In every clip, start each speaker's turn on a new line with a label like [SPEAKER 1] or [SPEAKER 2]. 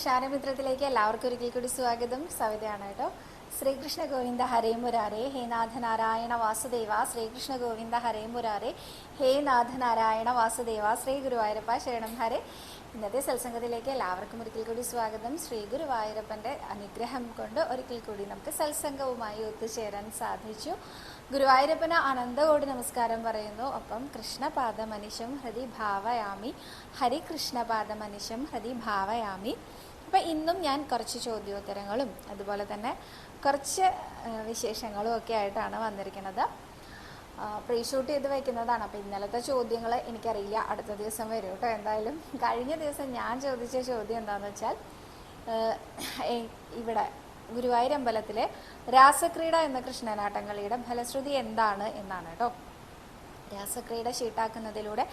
[SPEAKER 1] നമസ്കാരം എല്ലാവർക്കും ഒരിക്കൽ കൂടി സ്വാഗതം. സവിതയാണ് കേട്ടോ. ശ്രീകൃഷ്ണ ഗോവിന്ദ ഹരേ മുരാരേ. ഹേ നാഥ നാരായണ വാസുദേവ. ശ്രീകൃഷ്ണ ഗോവിന്ദ ഹരേ മുരാരേ. ഹേ നാഥ നാരായണ വാസുദേവ. ശ്രീ ഗുരുവായൂരപ്പ ശരണം ഹരേ. ഇന്നത്തെ സത്സംഗത്തിലേക്ക് എല്ലാവർക്കും ഒരിക്കൽ കൂടി സ്വാഗതം. ശ്രീ ഗുരുവായൂരപ്പന്റെ അനുഗ്രഹം കൊണ്ട് ഒരിക്കൽ കൂടി നമുക്ക് സത്സംഗവുമായി ഒത്തുചേരാൻ സാധിച്ചു. ഗുരുവായൂരപ്പന് അനന്തകോടി നമസ്കാരം പറയുന്നു. ഒപ്പം കൃഷ്ണപാദമനിശം ഹൃദി ഭാവയാമി. ഹരികൃഷ്ണപാദമനിശം ഹൃദി ഭാവയാമി. അപ്പം ഇന്നും ഞാൻ കുറച്ച് ചോദ്യോത്തരങ്ങളും അതുപോലെ തന്നെ കുറച്ച് വിശേഷങ്ങളും ഒക്കെ ആയിട്ടാണ് വന്നിരിക്കുന്നത്. പ്രീഷൂട്ട് ചെയ്ത് വെക്കുന്നതാണ്. അപ്പോൾ ഇന്നലത്തെ ചോദ്യങ്ങൾ എനിക്കറിയില്ല. അടുത്ത ദിവസം വരും കേട്ടോ എന്തായാലും. കഴിഞ്ഞ ദിവസം ഞാൻ ചോദിച്ച ചോദ്യം എന്താണെന്ന് വെച്ചാൽ ഇവിടെ ഗുരുവായൂർ അമ്പലത്തിലെ രാസക്രീഡ എന്ന കൃഷ്ണനാട്ടം ഫലശ്രുതി എന്താണ് എന്നാണ് കേട്ടോ രാസക്രീഡ ഷീട്ടാക്കുന്നതിലൂടെ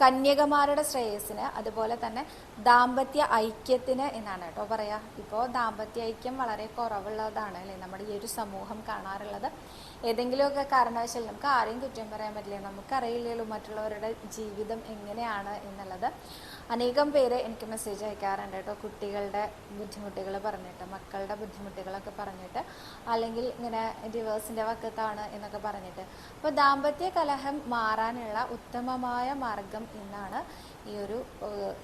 [SPEAKER 1] കന്യകമാരുടെ ശ്രേയസ്സിന് അതുപോലെ തന്നെ ദാമ്പത്യ ഐക്യത്തിന് എന്നാണ് കേട്ടോ പറയാ. ഇപ്പോൾ ദാമ്പത്യ ഐക്യം വളരെ കുറവുള്ളതാണ് അല്ലേ? നമ്മുടെ ഈ ഒരു സമൂഹം കാണാറുള്ളത്. ഏതെങ്കിലുമൊക്കെ കാരണവശാൽ നമുക്ക് ആരെയും കുറ്റം പറയാൻ പറ്റില്ല. നമുക്കറിയില്ലല്ലോ മറ്റുള്ളവരുടെ ജീവിതം എങ്ങനെയാണ് എന്നുള്ളത്. അനേകം പേര് എനിക്ക് മെസ്സേജ് അയക്കാറുണ്ട് കേട്ടോ. കുട്ടികളുടെ ബുദ്ധിമുട്ടുകൾ പറഞ്ഞിട്ട് മക്കളുടെ ബുദ്ധിമുട്ടുകളൊക്കെ പറഞ്ഞിട്ട് അല്ലെങ്കിൽ ഇങ്ങനെ ഡിവേഴ്സിന്റെ വക്കത്താണ് എന്നൊക്കെ പറഞ്ഞിട്ട്. അപ്പോൾ ദാമ്പത്യ കലഹം മാറാനുള്ള ഉത്തമമായ മാർഗം എന്നാണ് ഈ ഒരു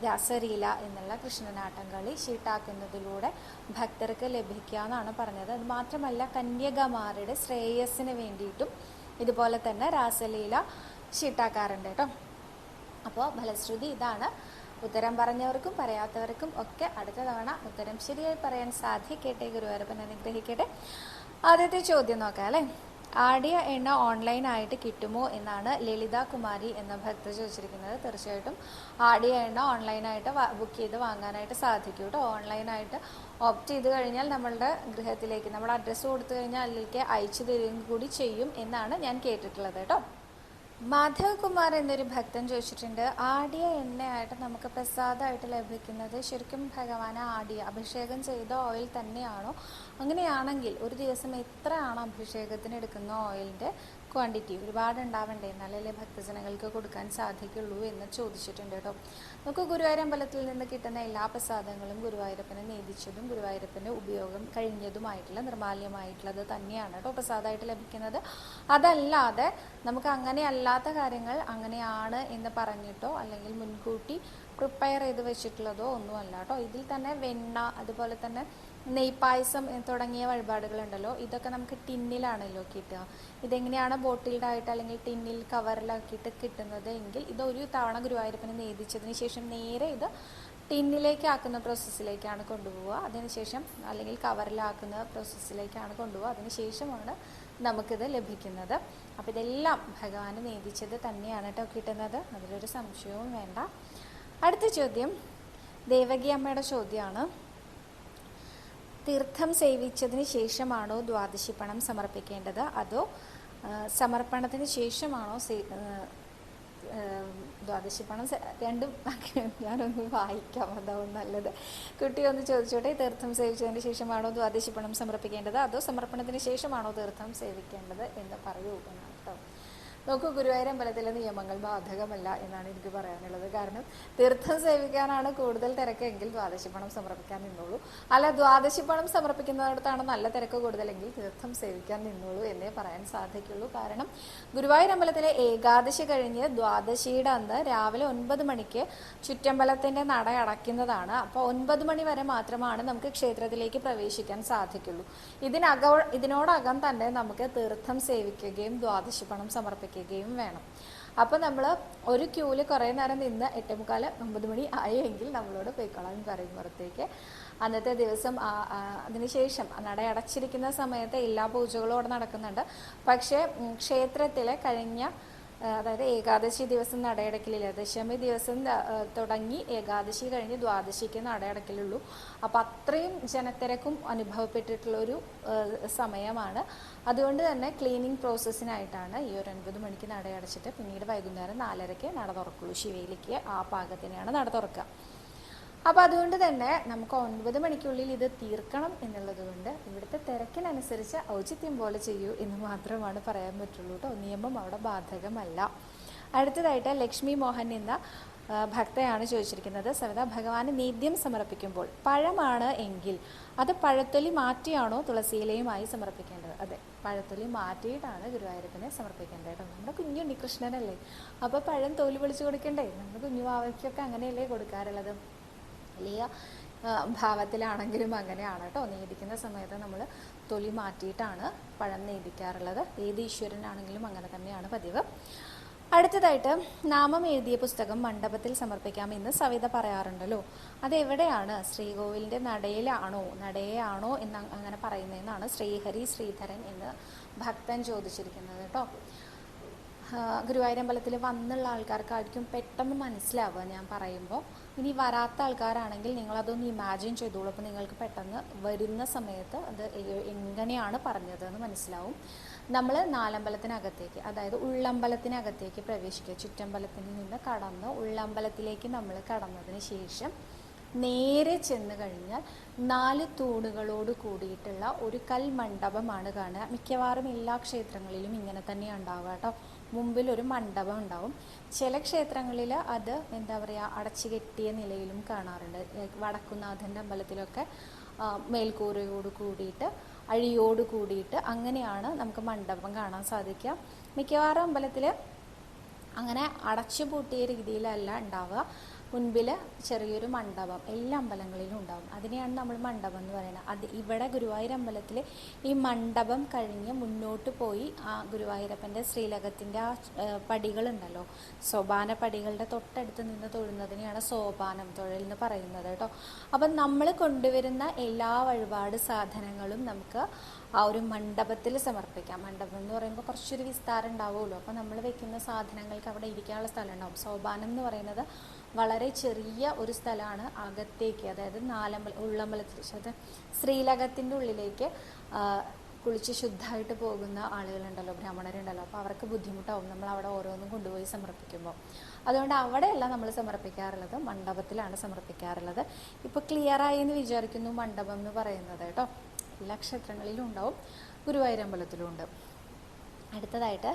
[SPEAKER 1] രാസലീല എന്നുള്ള കൃഷ്ണനാട്ടം കളി ഷീട്ടാക്കുന്നതിലൂടെ ഭക്തർക്ക് ലഭിക്കുക എന്നാണ് പറഞ്ഞത്. അത് മാത്രമല്ല കന്യകമാരുടെ ശ്രേയസ്സിന് വേണ്ടിയിട്ടും ഇതുപോലെ തന്നെ രാസലീല ഷീട്ടാക്കാറുണ്ട് കേട്ടോ. അപ്പോൾ ഫലശ്രുതി ഇതാണ്. ഉത്തരം പറഞ്ഞവർക്കും പറയാത്തവർക്കും ഒക്കെ അടുത്ത തവണ ഉത്തരം ശരിയായി പറയാൻ സാധിക്കട്ടെ ഗുരുവായൂരപ്പൻ അനുഗ്രഹിക്കട്ടെ. ആദ്യത്തെ ചോദ്യം നോക്കാം അല്ലേ? ആടിയ എണ്ണ ഓൺലൈനായിട്ട് കിട്ടുമോ എന്നാണ് ലളിത കുമാരി എന്ന ഭക്ത ചോദിച്ചിരിക്കുന്നത്. തീർച്ചയായിട്ടും ആടിയ എണ്ണ ഓൺലൈനായിട്ട് ബുക്ക് ചെയ്ത് വാങ്ങാനായിട്ട് സാധിക്കും കേട്ടോ. ഓൺലൈനായിട്ട് ഓപ്റ്റ് ചെയ്ത് കഴിഞ്ഞാൽ നമ്മളുടെ ഗൃഹത്തിലേക്ക് നമ്മുടെ അഡ്രസ്സ് കൊടുത്തു കഴിഞ്ഞാൽ അതിലേക്ക് അയച്ചു തരികയും കൂടി ചെയ്യും എന്നാണ് ഞാൻ കേട്ടിട്ടുള്ളത് കേട്ടോ. മാധവ് കുമാർ എന്നൊരു ഭക്തൻ ചോദിച്ചിട്ടുണ്ട് ആടിയ എണ്ണയായിട്ട് നമുക്ക് പ്രസാദമായിട്ട് ലഭിക്കുന്നത് ശരിക്കും ഭഗവാനെ ആടിയ. അഭിഷേകം ചെയ്ത ഓയിൽ തന്നെയാണോ? അങ്ങനെയാണെങ്കിൽ ഒരു ദിവസം എത്രയാണ് അഭിഷേകത്തിന് എടുക്കുന്ന ഓയിലിന്റെ ക്വാണ്ടിറ്റി ഒരുപാട് ഉണ്ടാവണ്ടേ എന്നാലല്ലേ ഭക്തജനങ്ങൾക്ക് കൊടുക്കാൻ സാധിക്കുള്ളൂ എന്ന് ചോദിച്ചിട്ടുണ്ട് കേട്ടോ. നമുക്ക് ഗുരുവായൂർ അമ്പലത്തിൽ നിന്ന് കിട്ടുന്ന എല്ലാ പ്രസാദങ്ങളും ഗുരുവായൂരപ്പനെ നീതിച്ചതും ഗുരുവായൂരപ്പന്റെ ഉപയോഗം കഴിഞ്ഞതുമായിട്ടുള്ള നിർമാല്യമായിട്ടുള്ളത് തന്നെയാണ് കേട്ടോ പ്രസാദമായിട്ട് ലഭിക്കുന്നത്. അതല്ലാതെ നമുക്ക് അങ്ങനെ അല്ലാത്ത കാര്യങ്ങൾ അങ്ങനെയാണ് എന്ന് പറഞ്ഞിട്ടോ അല്ലെങ്കിൽ മുൻകൂട്ടി പ്രിപ്പയർ ചെയ്ത് വെച്ചിട്ടുള്ളതോ ഒന്നുമല്ല കേട്ടോ. ഇതിൽ തന്നെ വെണ്ണ അതുപോലെ തന്നെ നെയ്പായസം തുടങ്ങിയ വഴിപാടുകളുണ്ടല്ലോ? ഇതൊക്കെ നമുക്ക് ടിന്നിലാണല്ലോ കിട്ടുക. ഇതെങ്ങനെയാണ് ബോട്ടിൽഡ് ആയിട്ട് അല്ലെങ്കിൽ ടിന്നിൽ കവറിലാക്കിയിട്ട് കിട്ടുന്നത് എങ്കിൽ ഇത് ഒരു തവണ ഗുരുവായൂരപ്പനെ നേദിച്ചതിന് ശേഷം നേരെ ഇത് ടിന്നിലേക്ക് ആക്കുന്ന പ്രോസസ്സിലേക്കാണ് കൊണ്ടുപോവുക. അതിനുശേഷം അല്ലെങ്കിൽ കവറിലാക്കുന്ന പ്രോസസ്സിലേക്കാണ് കൊണ്ടുപോവുക. അതിനുശേഷമാണ് നമുക്കിത് ലഭിക്കുന്നത്. അപ്പോൾ ഇതെല്ലാം ഭഗവാന് നേദിച്ചത് തന്നെയാണ് കേട്ടോ കിട്ടുന്നത്. അതിലൊരു സംശയവും വേണ്ട. അടുത്ത ചോദ്യം. ദേവകി അമ്മയുടെ ചോദ്യമാണ്. തീർത്ഥം സേവിച്ചതിന് ശേഷമാണോ ദ്വാദശി പണം സമർപ്പിക്കേണ്ടത്? അതോ സമർപ്പണത്തിന് ശേഷമാണോ ദ്വാദശി പണം രണ്ടും ഞാനൊന്ന് വായിക്കാം. അതാവും നല്ലത്. കുട്ടി ഒന്ന് ചോദിച്ചോട്ടെ തീർത്ഥം സേവിച്ചതിന് ശേഷമാണോ ദ്വാദശി പണം സമർപ്പിക്കേണ്ടത്? അതോ സമർപ്പണത്തിന് ശേഷമാണോ തീർത്ഥം സേവിക്കേണ്ടത് എന്ന് പറയൂ എന്നാണ് കേട്ടോ നോക്കൂ ഗുരുവായൂരമ്പലത്തിലെ നിയമങ്ങൾ ബാധകമല്ല എന്നാണ് എനിക്ക് പറയാനുള്ളത്. കാരണം തീർത്ഥം സേവിക്കാനാണ് കൂടുതൽ തിരക്കെങ്കിൽ ദ്വാദശി പണം സമർപ്പിക്കാൻ നിന്നോളൂ അല്ല ദ്വാദശി പണം സമർപ്പിക്കുന്നിടത്താണ് നല്ല തിരക്ക് കൂടുതലെങ്കിൽ തീർത്ഥം സേവിക്കാൻ നിന്നോളൂ എന്നേ പറയാൻ സാധിക്കുള്ളൂ. കാരണം ഗുരുവായൂർ അമ്പലത്തിലെ ഏകാദശി കഴിഞ്ഞ് ദ്വാദശിയുടെ അന്ന് രാവിലെ ഒൻപത് മണിക്ക് ചുറ്റമ്പലത്തിന്റെ നട അടയ്ക്കുന്നതാണ്. അപ്പോൾ ഒൻപത് മണി വരെ മാത്രമാണ് നമുക്ക് ക്ഷേത്രത്തിലേക്ക് പ്രവേശിക്കാൻ സാധിക്കുള്ളൂ. ഇതിനകം ഇതിനോടകം തന്നെ നമുക്ക് തീർത്ഥം സേവിക്കുകയും ദ്വാദശി പണം സമർപ്പിക്കുകയും വേണം. അപ്പോൾ നമ്മൾ ഒരു ക്യൂവിൽ കുറേ നേരം നിന്ന് എട്ടേ മുക്കാൽ ഒമ്പത് മണി ആയെങ്കിൽ നമ്മളോട് പോയിക്കോളാൻ പറയും പുറത്തേക്ക്. അന്നത്തെ ദിവസം അതിനുശേഷം നട അടച്ചിരിക്കുന്ന സമയത്ത് എല്ലാ പൂജകളും അവിടെ നടക്കുന്നുണ്ട്. പക്ഷേ ക്ഷേത്രത്തിലെ കഴിഞ്ഞ അതായത് ഏകാദശി ദിവസം നടയടക്കലില്ല ദശമി ദിവസം തുടങ്ങി ഏകാദശി കഴിഞ്ഞ് ദ്വാദശിക്ക് നടയടക്കലുള്ളൂ. അപ്പം അത്രയും ജനത്തിരക്കും അനുഭവപ്പെട്ടിട്ടുള്ളൊരു ഒരു സമയമാണ്. അതുകൊണ്ട് തന്നെ ക്ലീനിങ് പ്രോസസ്സിനായിട്ടാണ് ഈ ഒരു ഒൻപത് മണിക്ക് നടയടച്ചിട്ട് പിന്നീട് വൈകുന്നേരം നാലരയ്ക്ക് നട തുറക്കുള്ളൂ. ശിവയിലേക്ക് ആ പാകത്തിനെയാണ് നട തുറക്കുക. അപ്പോൾ അതുകൊണ്ട് തന്നെ നമുക്ക് ഒൻപത് മണിക്കുള്ളിൽ ഇത് തീർക്കണം എന്നുള്ളത് കൊണ്ട് ഇവിടുത്തെ തിരക്കിനനുസരിച്ച് ഔചിത്യം പോലെ ചെയ്യൂ എന്ന് മാത്രമാണ് പറയാൻ പറ്റുള്ളൂ കേട്ടോ നിയമം അവിടെ ബാധകമല്ല. അടുത്തതായിട്ട് ലക്ഷ്മി മോഹൻ എന്ന ഭക്തയാണ് ചോദിച്ചിരിക്കുന്നത്. സവിത ഭഗവാന് നീദ്യം സമർപ്പിക്കുമ്പോൾ പഴമാണ് എങ്കിൽ അത് പഴത്തൊലി മാറ്റിയാണോ തുളസിയിലയുമായി സമർപ്പിക്കേണ്ടത്? അതെ പഴത്തൊലി മാറ്റിയിട്ടാണ് ഗുരുവായൂരപ്പനെ സമർപ്പിക്കേണ്ടത് കേട്ടോ നമ്മുടെ കുഞ്ഞുണ്ണി കൃഷ്ണനല്ലേ അപ്പോൾ പഴം തോൽ വിളിച്ചു കൊടുക്കണ്ടേ? നമ്മുടെ കുഞ്ഞു വാവയ്ക്കൊക്കെ അങ്ങനെയല്ലേ കൊടുക്കാറുള്ളത്? വലിയ ഭാവത്തിലാണെങ്കിലും അങ്ങനെയാണ് കേട്ടോ. നീതിക്കുന്ന സമയത്ത് നമ്മൾ തൊലി മാറ്റിയിട്ടാണ് പഴം നീതിക്കാറുള്ളത്. ഏത് ഈശ്വരനാണെങ്കിലും അങ്ങനെ തന്നെയാണ് പതിവ്. അടുത്തതായിട്ട് നാമം എഴുതിയ പുസ്തകം മണ്ഡപത്തിൽ സമർപ്പിക്കാം എന്ന് സവിത പറയാറുണ്ടല്ലോ. അതെവിടെയാണ്? ശ്രീകോവിലിന്റെ നടയിലാണോ? നടയാണോ എന്ന് അങ്ങനെ പറയുന്നതെന്നാണ് ശ്രീഹരി ശ്രീധരൻ എന്ന് ഭക്തൻ ചോദിച്ചിരിക്കുന്നത് കേട്ടോ. ഗുരുവായൂരമ്പലത്തിൽ വന്നുള്ള ആൾക്കാർക്കായിരിക്കും പെട്ടെന്ന് മനസ്സിലാവുക ഞാൻ പറയുമ്പോൾ ഇനി വരാത്ത ആൾക്കാരാണെങ്കിൽ നിങ്ങളതൊന്ന് ഇമാജിൻ ചെയ്തോളൂ. അപ്പോൾ നിങ്ങൾക്ക് പെട്ടെന്ന് വരുന്ന സമയത്ത് അത് എങ്ങനെയാണ് പറഞ്ഞത് എന്ന് മനസ്സിലാവും. നമ്മൾ നാലമ്പലത്തിനകത്തേക്ക് അതായത് ഉള്ളമ്പലത്തിനകത്തേക്ക് പ്രവേശിക്കുക. ചുറ്റമ്പലത്തിൽ നിന്ന് കടന്ന് ഉള്ളമ്പലത്തിലേക്ക് നമ്മൾ കടന്നതിന് ശേഷം നേരെ ചെന്ന് കഴിഞ്ഞാൽ നാല് തൂണുകളോട് കൂടിയിട്ടുള്ള ഒരു കൽമണ്ഡപമാണ് കാണുക. മിക്കവാറും എല്ലാ ക്ഷേത്രങ്ങളിലും ഇങ്ങനെ തന്നെയാണ് ഉണ്ടാവുക കേട്ടോ. മുമ്പിൽ ഒരു മണ്ഡപം ഉണ്ടാവും. ചില ക്ഷേത്രങ്ങളിൽ അത് എന്താ പറയുക അടച്ചു കെട്ടിയ നിലയിലും കാണാറുണ്ട്. വടക്കുനാഥന്റെ അമ്പലത്തിലൊക്കെ മേൽക്കൂരയോട് കൂടിയിട്ട് അഴിയോട് കൂടിയിട്ട് അങ്ങനെയാണ് നമുക്ക് മണ്ഡപം കാണാൻ സാധിക്കുക. മിക്കവാറും അമ്പലത്തിൽ അങ്ങനെ അടച്ചു പൂട്ടിയ രീതിയിലല്ല ഉണ്ടാവുക. മുൻപിൽ ചെറിയൊരു മണ്ഡപം എല്ലാ അമ്പലങ്ങളിലും ഉണ്ടാവും. അതിനെയാണ് നമ്മൾ മണ്ഡപം എന്ന് പറയുന്നത്. അത് ഇവിടെ ഗുരുവായൂർ അമ്പലത്തിൽ ഈ മണ്ഡപം കഴിഞ്ഞ് മുന്നോട്ട് പോയി ആ ഗുരുവായൂരപ്പന്റെ ശ്രീലകത്തിന്റെ ആ പടികളുണ്ടല്ലോ. സോപാന പടികളുടെ തൊട്ടടുത്ത് നിന്ന് തൊഴുന്നതിനെയാണ് സോപാനം തൊഴിൽ എന്ന് പറയുന്നത് കേട്ടോ. അപ്പം നമ്മൾ കൊണ്ടുവരുന്ന എല്ലാ വഴിപാട് സാധനങ്ങളും നമുക്ക് ആ ഒരു മണ്ഡപത്തിൽ സമർപ്പിക്കാം. മണ്ഡപം എന്ന് പറയുമ്പോൾ കുറച്ചൊരു വിസ്താരം ഉണ്ടാവുമല്ലോ. അപ്പോൾ നമ്മൾ വെക്കുന്ന സാധനങ്ങൾക്ക് അവിടെ ഇരിക്കാനുള്ള സ്ഥലം ഉണ്ടാവും. സോപാനം എന്ന് പറയുന്നത് വളരെ ചെറിയ ഒരു സ്ഥലമാണ് അകത്തേക്ക് അതായത് നാലമ്പല ഉള്ളമ്പലത്തിൽ അത് ശ്രീലകത്തിന്റെ ഉള്ളിലേക്ക് കുളിച്ച് ശുദ്ധമായിട്ട് പോകുന്ന ആളുകളുണ്ടല്ലോ ബ്രാഹ്മണരുണ്ടല്ലോ. അപ്പോൾ അവർക്ക് ബുദ്ധിമുട്ടാവും. നമ്മൾ അവിടെ ഓരോന്നും കൊണ്ടുപോയി സമർപ്പിക്കുമ്പോൾ അതുകൊണ്ട് അവിടെയല്ല നമ്മൾ സമർപ്പിക്കാറുള്ളത്. മണ്ഡപത്തിലാണ് സമർപ്പിക്കാറുള്ളത്. ഇപ്പോൾ ക്ലിയറായി എന്ന് വിചാരിക്കുന്നു മണ്ഡപം എന്ന് പറയുന്നത് കേട്ടോ. എല്ലാ ക്ഷേത്രങ്ങളിലും ഉണ്ടാവും. ഗുരുവായൂരമ്പലത്തിലും ഉണ്ട്. അടുത്തതായിട്ട്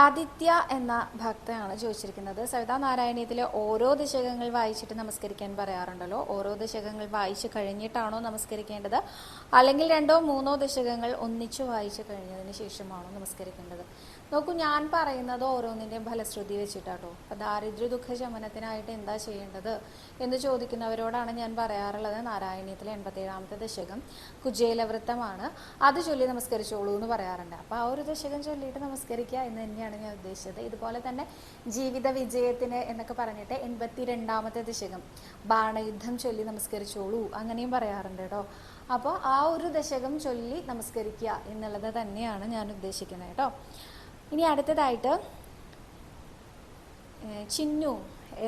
[SPEAKER 1] ആദിത്യ എന്ന ഭക്തയാണ് ചോദിച്ചിരിക്കുന്നത്. സവിതാ നാരായണീയത്തിലെ ഓരോ ദശകങ്ങൾ വായിച്ചിട്ട് നമസ്കരിക്കാൻ പറയാറുണ്ടല്ലോ. ഓരോ ദശകങ്ങൾ വായിച്ചു കഴിഞ്ഞിട്ടാണോ നമസ്കരിക്കേണ്ടത്? അല്ലെങ്കിൽ രണ്ടോ മൂന്നോ ദശകങ്ങൾ ഒന്നിച്ചു വായിച്ചു കഴിഞ്ഞതിന് ശേഷമാണോ നമസ്കരിക്കേണ്ടത്? നോക്കൂ ഞാൻ പറയുന്നത് ഓരോന്നിന്റെയും ഫലശ്രുതി വെച്ചിട്ടാട്ടോ. അപ്പം ദാരിദ്ര്യ ദുഃഖ ശമനത്തിനായിട്ട് എന്താ ചെയ്യേണ്ടത് എന്ന് ചോദിക്കുന്നവരോടാണ് ഞാൻ പറയാറുള്ളത്. നാരായണീയത്തിലെ എൺപത്തേഴാമത്തെ ദശകം കുജേലവൃത്തമാണ് അത് ചൊല്ലി നമസ്കരിച്ചോളൂ എന്ന് പറയാറുണ്ട്. അപ്പോൾ ആ ഒരു ദശകം ചൊല്ലിയിട്ട് നമസ്കരിക്കുക എന്ന് തന്നെയാണ് ഞാൻ ഉദ്ദേശിച്ചത്. ഇതുപോലെ തന്നെ ജീവിത വിജയത്തിന് എന്നൊക്കെ പറഞ്ഞിട്ട് എൺപത്തി രണ്ടാമത്തെ ദശകം ബാണയുദ്ധം ചൊല്ലി നമസ്കരിച്ചോളൂ അങ്ങനെയും പറയാറുണ്ട് കേട്ടോ. അപ്പോൾ ആ ഒരു ദശകം ചൊല്ലി നമസ്കരിക്കുക എന്നുള്ളത് തന്നെയാണ് ഞാൻ ഉദ്ദേശിക്കുന്നത് കേട്ടോ. ഇനി അടുത്തതായിട്ട് ചിന്നു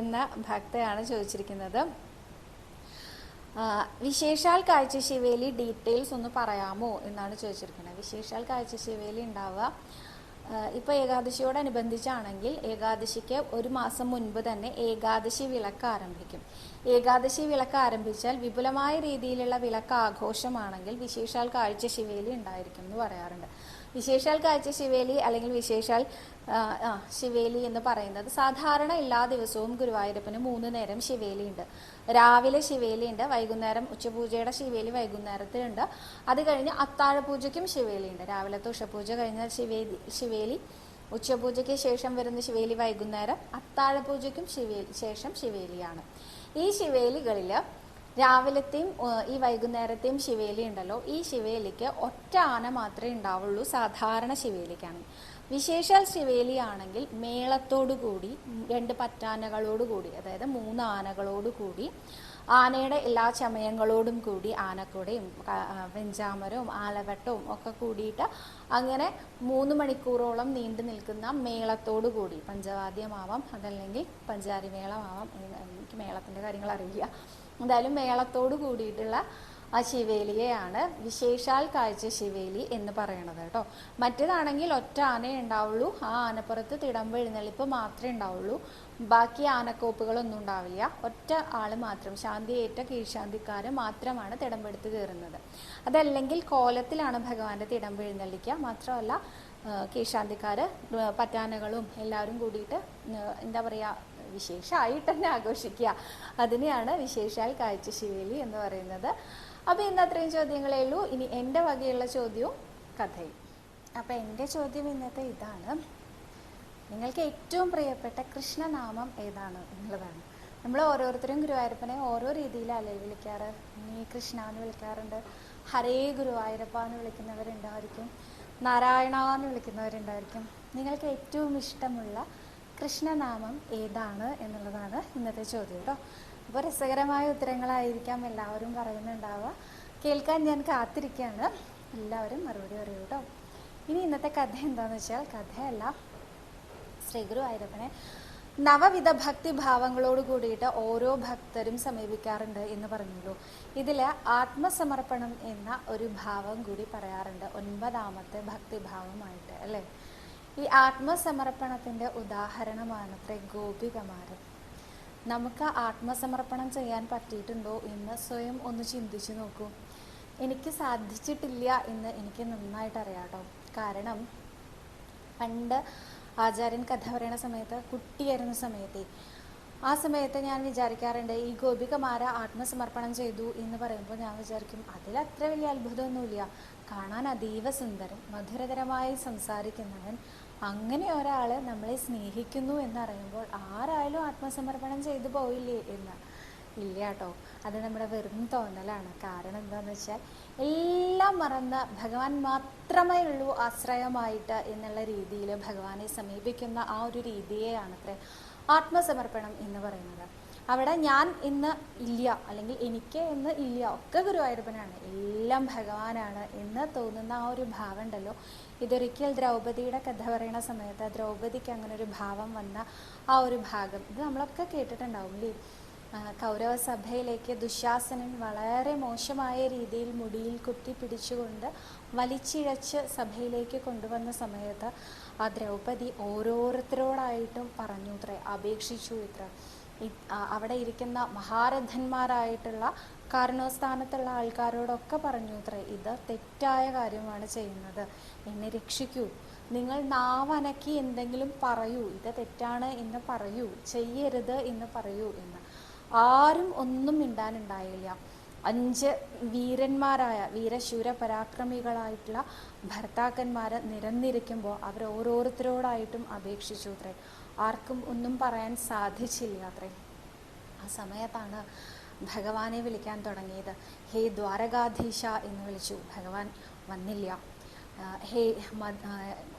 [SPEAKER 1] എന്ന ഭക്തയാണ് ചോദിച്ചിരിക്കുന്നത്. വിശേഷാൽ കാഴ്ച ശിവേലി ഡീറ്റെയിൽസ് ഒന്ന് പറയാമോ എന്നാണ് ചോദിച്ചിരിക്കുന്നത്. വിശേഷാൽ കാഴ്ച ശിവേലി ഉണ്ടാവുക ഇപ്പൊ ഏകാദശിയോടനുബന്ധിച്ചാണെങ്കിൽ ഏകാദശിക്ക് ഒരു മാസം മുൻപ് തന്നെ ഏകാദശി വിളക്ക് ആരംഭിക്കും. ഏകാദശി വിളക്ക് ആരംഭിച്ചാൽ വിപുലമായ രീതിയിലുള്ള വിളക്ക് ആഘോഷമാണെങ്കിൽ വിശേഷാൽ കാഴ്ച ശിവേലി ഉണ്ടായിരിക്കും എന്ന് പറയാറുണ്ട്. വിശേഷാൽ കാഴ്ച ശിവേലി അല്ലെങ്കിൽ വിശേഷാൽ ശിവേലി എന്ന് പറയുന്നത് സാധാരണ എല്ലാ ദിവസവും ഗുരുവായൂരപ്പന് മൂന്ന് നേരം ശിവേലി ഉണ്ട്. രാവിലെ ശിവേലി ഉണ്ട് വൈകുന്നേരം ഉച്ചപൂജയുടെ ശിവേലി വൈകുന്നേരത്തിലുണ്ട് അത് കഴിഞ്ഞ് അത്താഴപൂജയ്ക്കും ശിവേലി ഉണ്ട്. രാവിലത്തെ ഉഷപൂജ കഴിഞ്ഞാൽ ശിവേലി ശിവേലി ഉച്ചപൂജയ്ക്ക് ശേഷം വരുന്ന ശിവേലി വൈകുന്നേരം അത്താഴപൂജയ്ക്കും ശിവേലി ശേഷം ശിവേലിയാണ്. ഈ ശിവേലികളിൽ രാവിലത്തെയും ഈ വൈകുന്നേരത്തെയും ശിവേലി ഉണ്ടല്ലോ ഈ ശിവേലിക്ക് ഒറ്റ ആന മാത്രമേ ഉണ്ടാവുള്ളൂ സാധാരണ ശിവേലിക്കാണ്. വിശേഷാൽ ശിവേലി ആണെങ്കിൽ മേളത്തോടു കൂടി രണ്ട് പറ്റാനകളോടുകൂടി അതായത് മൂന്ന് ആനകളോട് കൂടി ആനയുടെ എല്ലാ ചമയങ്ങളോടും കൂടി ആനക്കുടയും വെഞ്ചാമരവും ആലവട്ടവും ഒക്കെ കൂടിയിട്ട് അങ്ങനെ മൂന്ന് മണിക്കൂറോളം നീണ്ടു നിൽക്കുന്ന മേളത്തോടു കൂടി പഞ്ചവാദ്യമാവാം അതല്ലെങ്കിൽ പഞ്ചാരി മേളമാവാം എനിക്ക് മേളത്തിന്റെ കാര്യങ്ങൾ അറിയില്ല. എന്തായാലും മേളത്തോട് കൂടിയിട്ടുള്ള ആ ശിവേലിയെയാണ് വിശേഷാൽ കാഴ്ച ശിവേലി എന്ന് പറയണത് കേട്ടോ. മറ്റേതാണെങ്കിൽ ഒറ്റ ആനയെ ഉണ്ടാവുള്ളൂ. ആ ആനപ്പുറത്ത് തിടമ്പ് എഴുന്നള്ളിപ്പ് മാത്രമേ ഉണ്ടാവുള്ളൂ. ബാക്കി ആനക്കോപ്പുകളൊന്നും ഉണ്ടാവില്ല. ഒറ്റ ആൾ മാത്രം ശാന്തിയേറ്റ കീഴ്ശാന്തിക്കാര് മാത്രമാണ് തിടമ്പെടുത്ത് കയറുന്നത്. അതല്ലെങ്കിൽ കോലത്തിലാണ് ഭഗവാന്റെ തിടമ്പ് എഴുന്നള്ളിക്കുക. മാത്രമല്ല കീഴ്ശാന്തിക്കാർ പറ്റാനകളും എല്ലാവരും കൂടിയിട്ട് എന്താ പറയുക വിശേഷമായിട്ട് തന്നെ ആഘോഷിക്കുക. അതിനെയാണ് വിശേഷാൽ കാഴ്ച ശിവേലി എന്ന് പറയുന്നത്. അപ്പോൾ ഇന്ന് അത്രയും ചോദ്യങ്ങളേ ഉള്ളൂ. ഇനി എന്റെ വകയുള്ള ചോദ്യവും കഥയും. അപ്പോൾ എന്റെ ചോദ്യം ഇന്നത്തെ ഇതാണ്. നിങ്ങൾക്ക് ഏറ്റവും പ്രിയപ്പെട്ട കൃഷ്ണനാമം ഏതാണ് എന്നുള്ളതാണ്. നമ്മൾ ഓരോരുത്തരും ഗുരുവായൂരപ്പനെ ഓരോ രീതിയിലല്ലേ വിളിക്കാറ്. നീ കൃഷ്ണ എന്ന് വിളിക്കാറുണ്ട്. ഹരേ ഗുരുവായൂരപ്പ എന്ന് വിളിക്കുന്നവരുണ്ടായിരിക്കും. നാരായണ എന്ന് വിളിക്കുന്നവരുണ്ടായിരിക്കും. നിങ്ങൾക്ക് ഏറ്റവും ഇഷ്ടമുള്ള കൃഷ്ണനാമം ഏതാണ് എന്നുള്ളതാണ് ഇന്നത്തെ ചോദ്യം കേട്ടോ അപ്പോൾ രസകരമായ ഉത്തരങ്ങളായിരിക്കാം എല്ലാവരും പറയുന്നുണ്ടാവുക. കേൾക്കാൻ ഞാൻ കാത്തിരിക്കുകയാണ്. എല്ലാവരും മറുപടി പറയൂ കേട്ടോ ഇനി ഇന്നത്തെ കഥ എന്താണെന്ന് വെച്ചാൽ കഥയല്ല. ശ്രീഗുരു ആയിരപ്പനെ നവവിധ ഭക്തി ഭാവങ്ങളോട് കൂടിയിട്ട് ഓരോ ഭക്തരും സമീപിക്കാറുണ്ട് എന്ന് പറഞ്ഞല്ലോ ഇതിൽ ആത്മസമർപ്പണം എന്ന ഒരു ഭാവം കൂടി പറയാറുണ്ട്. ഒൻപതാമത്തെ ഭക്തിഭാവമായിട്ട് അല്ലേ? ഈ ആത്മസമർപ്പണത്തിന്റെ ഉദാഹരണമാണത്രേ ഗോപികമാരൻ നമുക്ക് ആത്മസമർപ്പണം ചെയ്യാൻ പറ്റിയിട്ടുണ്ടോ എന്ന് സ്വയം ഒന്ന് ചിന്തിച്ചു നോക്കൂ. എനിക്ക് സാധിച്ചിട്ടില്ല എന്ന് എനിക്ക് നന്നായിട്ട് അറിയാട്ടോ കാരണം പണ്ട് ആചാര്യൻ കഥ പറയുന്ന സമയത്ത് കുട്ടിയായിരുന്ന സമയത്തെ ആ സമയത്ത് ഞാൻ വിചാരിക്കാറുണ്ട് ഈ ഗോപികമാര ആത്മസമർപ്പണം ചെയ്തു എന്ന് പറയുമ്പോൾ ഞാൻ വിചാരിക്കും അതിൽ അത്ര വലിയ അത്ഭുതമൊന്നുമില്ല. കാണാൻ അതീവ സുന്ദരം മധുരതരമായി സംസാരിക്കുന്നവൻ അങ്ങനെ ഒരാൾ നമ്മളെ സ്നേഹിക്കുന്നു എന്നറിയുമ്പോൾ ആരായാലും ആത്മസമർപ്പണം ചെയ്തു പോയില്ലേ എന്ന്. ഇല്ല കേട്ടോ അത് നമ്മുടെ വെറും തോന്നലാണ്. കാരണം എന്താണെന്ന് വെച്ചാൽ എല്ലാം മറന്ന് ഭഗവാൻ മാത്രമേ ഉള്ളൂ ആശ്രയമായിട്ട് എന്നുള്ള രീതിയിൽ ഭഗവാനെ സമീപിക്കുന്ന ആ ഒരു രീതിയെയാണത്രേ. ആത്മസമർപ്പണം എന്ന് പറയുന്നത്. അവിടെ ഞാൻ ഇന്ന് ഇല്ല അല്ലെങ്കിൽ എനിക്ക് ഇന്ന് ഇല്ല ഒക്കെ ഗുരുവായൂരപ്പനാണ് എല്ലാം ഭഗവാനാണ് എന്ന് തോന്നുന്ന ആ ഒരു ഭാവം ഉണ്ടല്ലോ. ഇതൊരിക്കൽ ദ്രൗപതിയുടെ കഥ പറയുന്ന സമയത്ത് ദ്രൗപദിക്ക് അങ്ങനെ ഒരു ഭാവം വന്ന ആ ഒരു ഭാഗം. ഇത് നമ്മളൊക്കെ കേട്ടിട്ടുണ്ടാവും അല്ലേ ആ, കൗരവ സഭയിലേക്ക് ദുശാസനൻ വളരെ മോശമായ രീതിയിൽ മുടിയിൽ കുത്തി പിടിച്ചുകൊണ്ട് വലിച്ചിഴച്ച് സഭയിലേക്ക് കൊണ്ടുവന്ന സമയത്ത് ആ ദ്രൗപദി ഓരോരുത്തരോടായിട്ടും പറഞ്ഞു ഇത്ര അപേക്ഷിച്ചു ഇത്ര. അവിടെ ഇരിക്കുന്ന മഹാരഥന്മാരായിട്ടുള്ള കാരണസ്ഥാനത്തുള്ള ആൾക്കാരോടൊക്കെ പറഞ്ഞു ഇത്ര ഇത് തെറ്റായ കാര്യമാണ് ചെയ്യുന്നത്. എന്നെ രക്ഷിക്കൂ. നിങ്ങൾ നാവനക്കി എന്തെങ്കിലും പറയൂ. ഇത് തെറ്റാണ് എന്ന് പറയൂ. ചെയ്യരുത് എന്ന് പറയൂ എന്ന്. ആരും ഒന്നും മിണ്ടാനുണ്ടായില്ല. അഞ്ച് വീരന്മാരായ വീരശൂര പരാക്രമികളായിട്ടുള്ള ഭർത്താക്കന്മാർ നിരന്നിരിക്കുമ്പോൾ അവർ ഓരോരുത്തരോടായിട്ടും അപേക്ഷിച്ചു അത്രേ. ആർക്കും ഒന്നും പറയാൻ സാധിച്ചില്ല അത്രേ. ആ സമയത്താണ് ഭഗവാനെ വിളിക്കാൻ തുടങ്ങിയത്. ഹേ ദ്വാരകാധീശ എന്ന് വിളിച്ചു. ഭഗവാൻ വന്നില്ല. ഹേ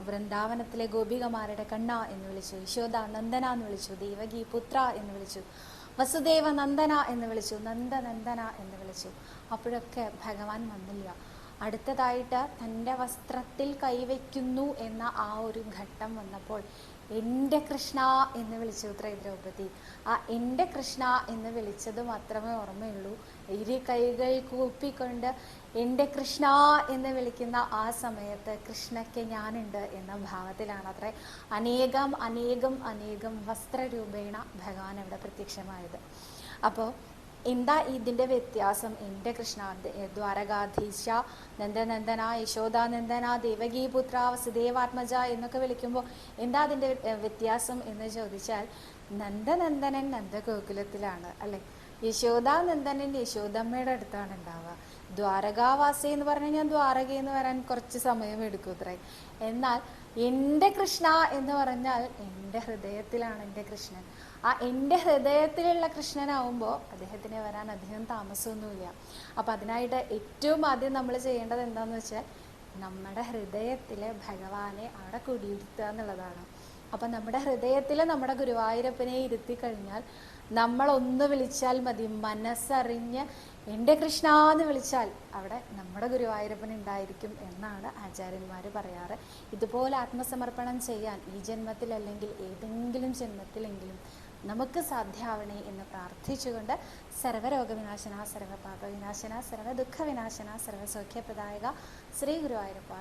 [SPEAKER 1] വൃന്ദാവനത്തിലെ ഗോപികമാരുടെ കണ്ണ എന്ന് വിളിച്ചു. യശോദ നന്ദന എന്ന് വിളിച്ചു. ദേവകി പുത്ര എന്ന് വിളിച്ചു. വസുദേവ നന്ദന എന്ന് വിളിച്ചു. നന്ദ നന്ദന എന്ന് വിളിച്ചു. അപ്പോഴൊക്കെ ഭഗവാൻ വന്നില്ല. അടുത്തതായിട്ട് തന്റെ വസ്ത്രത്തിൽ കൈവയ്ക്കുന്നു എന്ന ആ ഒരു ഘട്ടം വന്നപ്പോൾ എന്റെ കൃഷ്ണ എന്ന് വിളിച്ചു ഉത്രേ ദ്രൗപദി ആ എന്റെ കൃഷ്ണ എന്ന് വിളിച്ചത് മാത്രമേ ഓർമ്മയുള്ളൂ. ഇരു കൈകൾ കൂപ്പിക്കൊണ്ട് എന്റെ കൃഷ്ണ എന്ന് വിളിക്കുന്ന ആ സമയത്ത് കൃഷ്ണയ്ക്ക് ഞാനുണ്ട് എന്ന ഭാവത്തിലാണ് അത്രേ അനേകം അനേകം അനേകം വസ്ത്രരൂപേണ ഭഗവാൻ അവിടെ പ്രത്യക്ഷമായത്. അപ്പോൾ എന്താ ഇതിന്റെ വ്യത്യാസം? എന്റെ കൃഷ്ണ ദ്വാരകാധീശ നന്ദനന്ദന യശോദാനന്ദന ദേവകീപുത്ര വസുദേവാത്മജ എന്നൊക്കെ വിളിക്കുമ്പോൾ എന്താ അതിന്റെ വ്യ- വ്യത്യാസം എന്ന് ചോദിച്ചാൽ നന്ദനന്ദനൻ നന്ദഗോകുലത്തിലാണ് അല്ലേ? യശോദാനന്ദനൻ യശോദമ്മയുടെ അടുത്താണ് ഉണ്ടാവുക. ദ്വാരകാവാസി എന്ന് പറഞ്ഞാൽ കഴിഞ്ഞാൽ ദ്വാരകയിൽ എന്ന് വരാൻ കുറച്ച് സമയം എടുക്കും എന്നാൽ എന്റെ കൃഷ്ണ എന്ന് പറഞ്ഞാൽ എന്റെ ഹൃദയത്തിലാണ് എന്റെ കൃഷ്ണൻ. ആ എന്റെ ഹൃദയത്തിലുള്ള കൃഷ്ണനാവുമ്പോൾ അദ്ദേഹത്തിന് വരാൻ അധികം താമസമൊന്നുമില്ല. അപ്പം അതിനായിട്ട് ഏറ്റവും ആദ്യം നമ്മൾ ചെയ്യേണ്ടത് എന്താണെന്ന് വെച്ചാൽ നമ്മുടെ ഹൃദയത്തിലെ ഭഗവാനെ അവിടെ കുടിയിരുത്തുക എന്നുള്ളതാണ്. അപ്പം നമ്മുടെ ഹൃദയത്തിൽ നമ്മുടെ ഗുരുവായൂരപ്പനെ ഇരുത്തി കഴിഞ്ഞാൽ നമ്മൾ ഒന്ന് വിളിച്ചാൽ മതി മനസ്സറിഞ്ഞ് എന്റെ കൃഷ്ണ എന്ന് വിളിച്ചാൽ അവിടെ നമ്മുടെ ഗുരുവായൂരപ്പൻ ഉണ്ടായിരിക്കും എന്നാണ് ആചാര്യന്മാർ പറയാറ്. ഇതുപോലെ ആത്മസമർപ്പണം ചെയ്യാൻ ഈ ജന്മത്തിൽ അല്ലെങ്കിൽ ഏതെങ്കിലും ജന്മത്തിലെങ്കിലും നമുക്ക് സാധ്യമാവണേ എന്ന് പ്രാർത്ഥിച്ചുകൊണ്ട് സർവരോഗവിനാശന സർവപാപവിനാശന സർവ ദുഃഖവിനാശന സർവസൗഖ്യപ്രദായക ശ്രീ ഗുരുവായൂരപ്പ